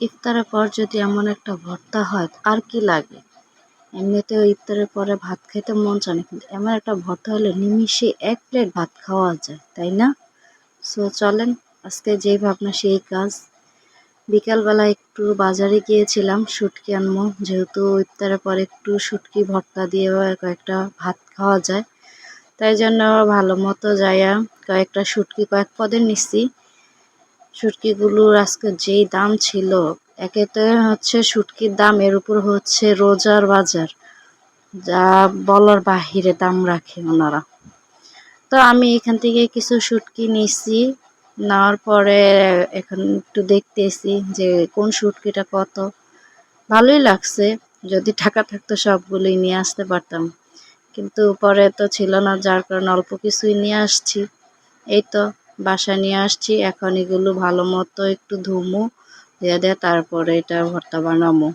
ইফতারের পর যদি এমন একটা ভর্তা হয়, আর কি লাগে? এমনিতেও ইফতারের পরে ভাত খেতে মন চায় না, কিন্তু এমন একটা ভর্তা হলে নিমিষে এক প্লেট ভাত খাওয়া যায়, তাই না? সো চলেন, আজকে যেই ভাবনা, সেই কাজ। বিকালবেলা একটু বাজারে গিয়েছিলাম, শুটকি আনব যেহেতু ইফতারের পর একটু শুটকি ভর্তা দিয়ে কয়েকটা ভাত খাওয়া যায়, তাই জন্য ভালো মতো যাইয়া কয়েকটা শুটকি কয়েক পদের নিচ্ছি। শুটকিগুলোর আজকে যেই দাম ছিল, একেতে হচ্ছে শুটকির দাম, এর উপর হচ্ছে রোজার বাজার। যা বলার বাহিরে দাম রাখে ওনারা। তো আমি এখান থেকে কিছু শুটকি নিছি, নেওয়ার পরে এখন একটু দেখতেছি যে কোন শুটকিটা কত। ভালোই লাগছে, যদি টাকা থাকতো সবগুলোই নিয়ে আসতে পারতাম। কিন্তু পরে তো ছিল না, যার কারণে অল্প কিছুই নিয়ে আসছি। এই তো বাসায় নিয়ে আসছি। এখন এগুলো ভালো মতো একটু ধুমো, দিয়ে দিয়ে তারপরে এটা ভর্তা বানাবো।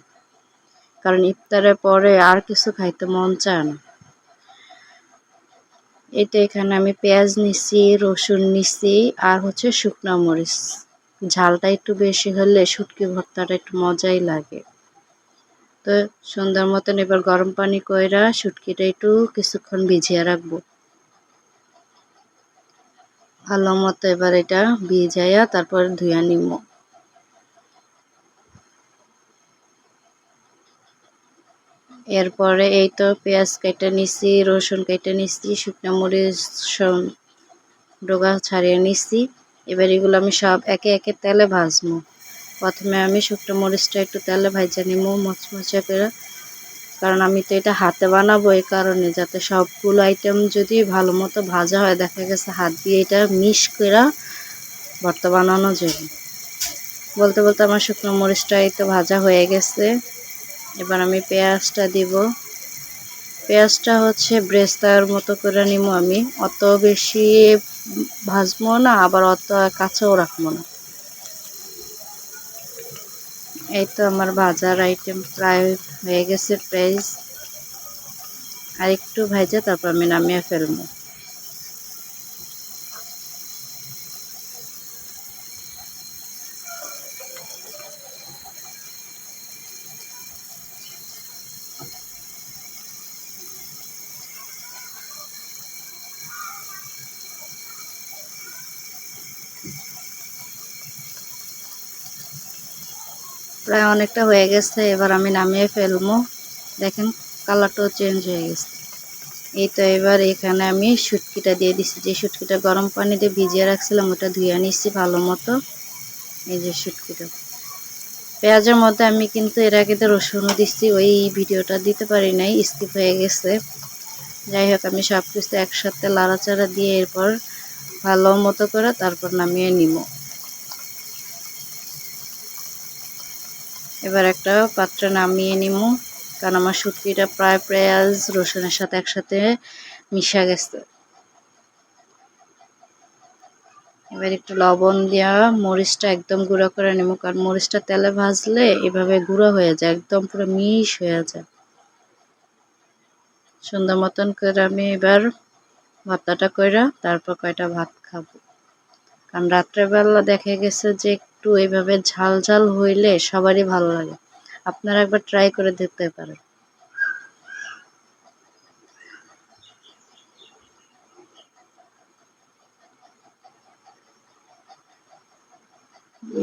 কারণ ইফতারের পরে আর কিছু খাইতে মন চায় না। এটা এখানে আমি পেঁয়াজ নিছি, রসুন নিছি, আর হচ্ছে শুকনো মরিচ। ঝালটা একটু বেশি হলে শুটকি ভর্তাটা একটু মজাই লাগে। তো সুন্দর মতন এবার গরম পানি কইরা শুটকিটা একটু কিছুক্ষণ ভিজিয়ে রাখব। ভালো মতো এবার এটা ভিজাইয়া তারপর ধুয়া নিব এরপরে এই তো পেঁয়াজ কেটে নিছি, রসুন কেটে নিছি, শুকনো মরিচ ডোগা ছাড়িয়ে নিছি। এবার এগুলো আমি সব একে একে তেলে ভাজবো। প্রথমে আমি শুকনো মরিচটা একটু তেলে ভাজা নিব মচমচে করে কারণ আমি তো এটা হাতে বানাবো এই কারণে, যাতে সবগুলো আইটেম যদি ভালো মতো ভাজা হয়, দেখা গেছে হাত দিয়ে এটা মিশ করে ভর্তা বানানো যাবে। বলতে বলতে আমার শুকনো মরিচটা এই তো ভাজা হয়ে গেছে। এবার আমি পেঁয়াজটা দিব। পেঁয়াজটা হচ্ছে ব্রেস্তার মতো করে নিব আমি। অত বেশি ভাজবো না, আবার অত কাঁচাও রাখব না। এই তো আমার বাজার আইটেম প্রায় হয়ে গেছে প্রাইস আর একটু ভাজা, তারপর আমি নামিয়ে ফেলব। প্রায় অনেকটা হয়ে গেছে, এবার আমি নামিয়ে ফেলব। দেখেন, কালারটাও চেঞ্জ হয়ে গেছে। এই তো এবার এখানে আমি শুটকিটা দিয়ে দিচ্ছি যে শুটকিটা গরম পানি দিয়ে ভিজিয়ে রাখছিলাম, ওটা ধুয়ে নিচ্ছি ভালো মতো। এই যে শুটকিটা। পেঁয়াজের মধ্যে আমি কিন্তু এর আগে তো রসুনও দিচ্ছি ওই ভিডিওটা দিতে পারি নাই স্কিপ হয়ে গেছে। যাই হোক, আমি সব কিছু একসাথে লাড়াচাড়া দিয়ে এরপর ভালো মতো করে তারপর নামিয়ে নিব। এবার একটা পাত্রে নামিয়ে নিব কারণ আমার শুটকিটা প্রায় পেঁয়াজ, রসুনের সাথে একসাথে মিশা গেছে। এবার একটু লবণ দেওয়া মরিচটা একদম গুঁড়া করে নেব কারণ মরিচটা তেলে ভাজলে এভাবে গুঁড়া হয়ে যায়, একদম পুরো মিশ হয়ে যায়। সুন্দর মতন করে আমি এবার ভাতটা করে তারপর কয়টা ভাত খাব। কারণ রাত্রেবেলা দেখে গেছে যে একটু এইভাবে ঝাল ঝাল হইলে সবারই ভালো লাগে। আপনারা একবার ট্রাই করে দেখতে পারেন।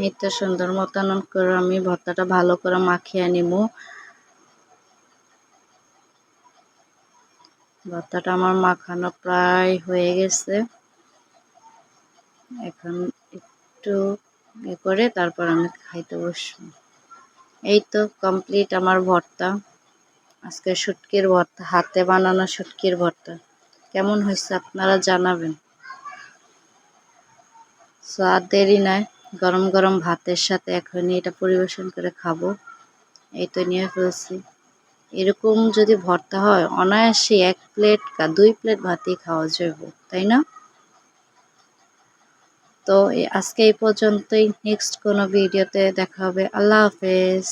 এই তো সুন্দর মতন করে আমি ভর্তাটা ভালো করে মাখিয়ে নিব। ভর্তাটা আমার মাখানো প্রায় হয়ে গেছে। এখন একটু এ করে তারপর আমি খাইতে বসবো। এই তো কমপ্লিট আমার ভর্তা। আজকে শুটকির ভর্তা, হাতে বানানো শুটকির ভর্তা। কেমন হয়েছে আপনারা জানাবেন। সো আর দেরি নয় গরম গরম ভাতের সাথে এখনই এটা পরিবেশন করে খাব। এই তো নিয়ে ফেলছি। এরকম যদি ভর্তা হয়, অনায়াসে এক প্লেট দুই প্লেট ভাতই খাওয়া যাবে তাই না? তো আজকে এই পর্যন্তই। নেক্সট কোনো ভিডিওতে দেখা হবে। আল্লাহ হাফেজ।